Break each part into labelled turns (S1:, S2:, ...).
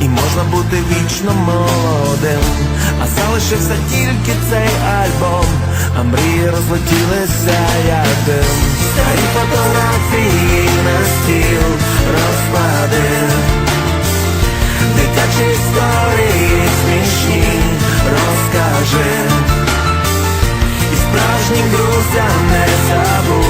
S1: і можна бути вічно молодим. А залишився тільки цей альбом, а мрії розлетілися як дим. Старі фотографії на стіл розкладив. Дитячі історії смішні розкаже І справжнім друзям не забудь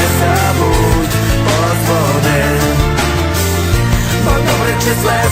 S1: забудь подзвони